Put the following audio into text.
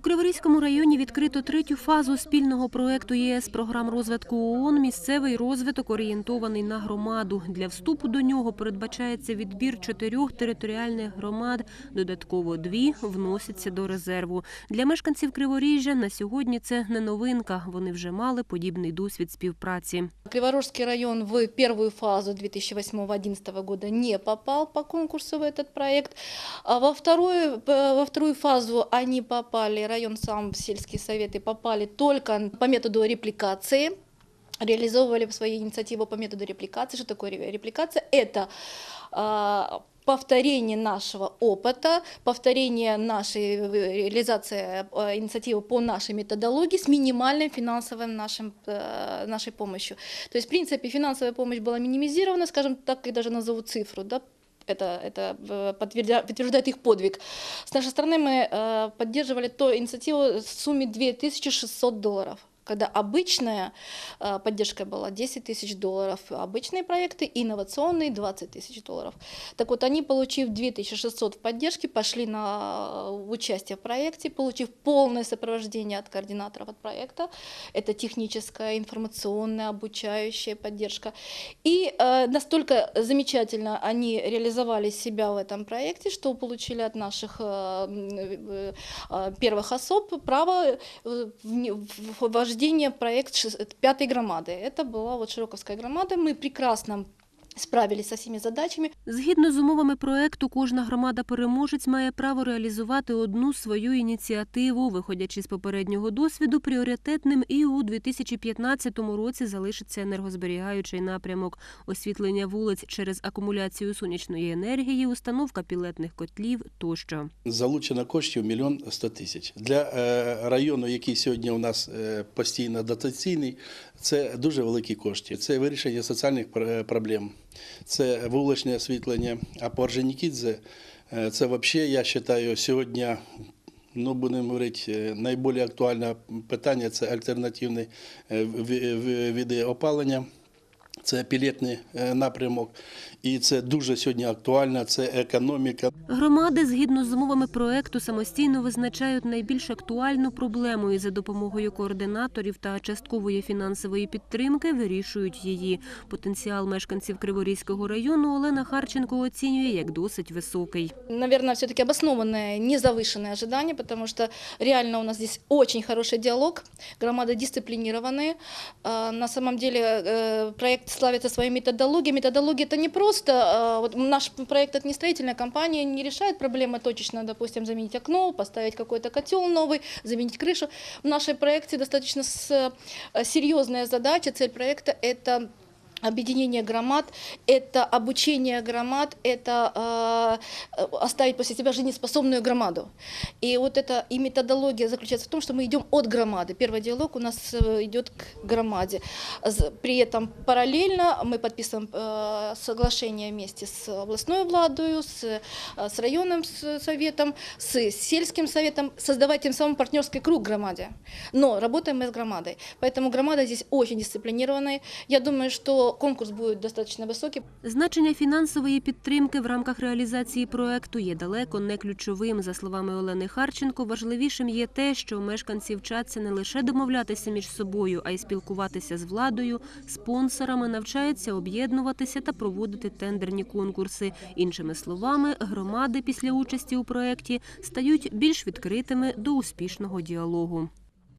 У Криворізькому районі відкрито третю фазу спільного проекту ЄС програм розвитку ООН «Місцевий розвиток орієнтований на громаду». Для вступу до нього передбачається відбір чотирьох територіальних громад. Додатково дві вносяться до резерву. Для мешканців Криворіжжя на сьогодні це не новинка. Вони вже мали подібний досвід співпраці. Криворожский район в первую фазу 2008-2011 года не попал по конкурсу в этот проект. А во вторую, э, во вторую фазу они попали, район сам, сельские советы попали только по методу репликации реализовывали свои инициативы по методу репликации. Что такое ре- репликация? Это а, повторение нашего опыта, повторение нашей э, реализации э, инициативы по нашей методологии с минимальной финансовой нашим, э, нашей помощью. То есть, в принципе, финансовая помощь была минимизирована, скажем так, и даже назову цифру, да, это, это э, подтверждя- подтверждает их подвиг. С нашей стороны мы э, поддерживали ту инициативу в сумме 2600 долларов Когда обычная э, поддержка была 10 тысяч долларов, обычные проекты, инновационные 20 тысяч долларов. Так вот, они, получив 2600 в поддержке, пошли на э, участие в проекте, получив полное сопровождение от координаторов от проекта. Это техническая, информационная, обучающая поддержка. И э, настолько замечательно они реализовали себя в этом проекте, что получили от наших э, э, э, первых особ право э, вне- в вождение в проект шес- пятой громады. Это была вот Широковская громада. Мы прекрасно справились со всеми задачами. Згідно з умовами проекту, кожна громада-переможець має право реалізувати одну свою ініціативу. Виходячи з попереднього досвіду, пріоритетним і у 2015 році залишиться енергозберігаючий напрямок освітлення вулиць через акумуляцію сонячної енергії, установка пілетних котлів тощо. Залучено коштів мільйон сто тисяч. Для е, району, який сьогодні у нас е, постійно дотаційний, це дуже великі кошти. Це вирішення соціальних пр- проблем, це вуличне освітлення. А по Орджонікідзе е, це взагалі, я вважаю, сьогодні. Ну, будемо говорити, е, найбільш актуальне питання це альтернативні е, види опалення. Це пілетний е, напрямок, і це дуже сьогодні актуально. Це економіка. Громади, згідно з умовами проекту, самостійно визначають найбільш актуальну проблему і за допомогою координаторів та часткової фінансової підтримки вирішують її. Потенціал мешканців Криворізького району Олена Харченко оцінює як досить високий. Наверное, все-таки обоснованное, незавышенное ожидание, потому что реально у нас здесь очень хороший диалог, громады дисциплинированные. А, На самом деле э, проект славится своей методологией. Методология это не просто, а, вот наш проект это не строительная компания, не решает проблемы точечно, допустим, заменить окно, поставить какой-то котел новый, заменить крышу. В нашей проекте достаточно с- э, серьезная задача, цель проекта это объединение громад, это обучение громад, это э, оставить после себя жизнеспособную громаду. И вот это и методология заключается в том, что мы идем от громады. Первый диалог у нас э, идет к громаде. При этом параллельно мы подписываем э, соглашение вместе с областной владою, с, э, с районным советом, с сельским советом, создавать тем самым партнерский круг громаде. Но работаем мы с громадой. Поэтому громада здесь очень дисциплинированная. Я думаю, что конкурс будет достаточно высокий. Значення фінансової підтримки в рамках реалізації проекту є далеко не ключовим. За словами Олени Харченко, важливішим є те, що мешканці вчаться не лише домовлятися між собою, а й спілкуватися з владою, спонсорами, навчаються об'єднуватися та проводити тендерні конкурси. Іншими словами, громади після участі у проекті стають більш відкритими до успішного діалогу.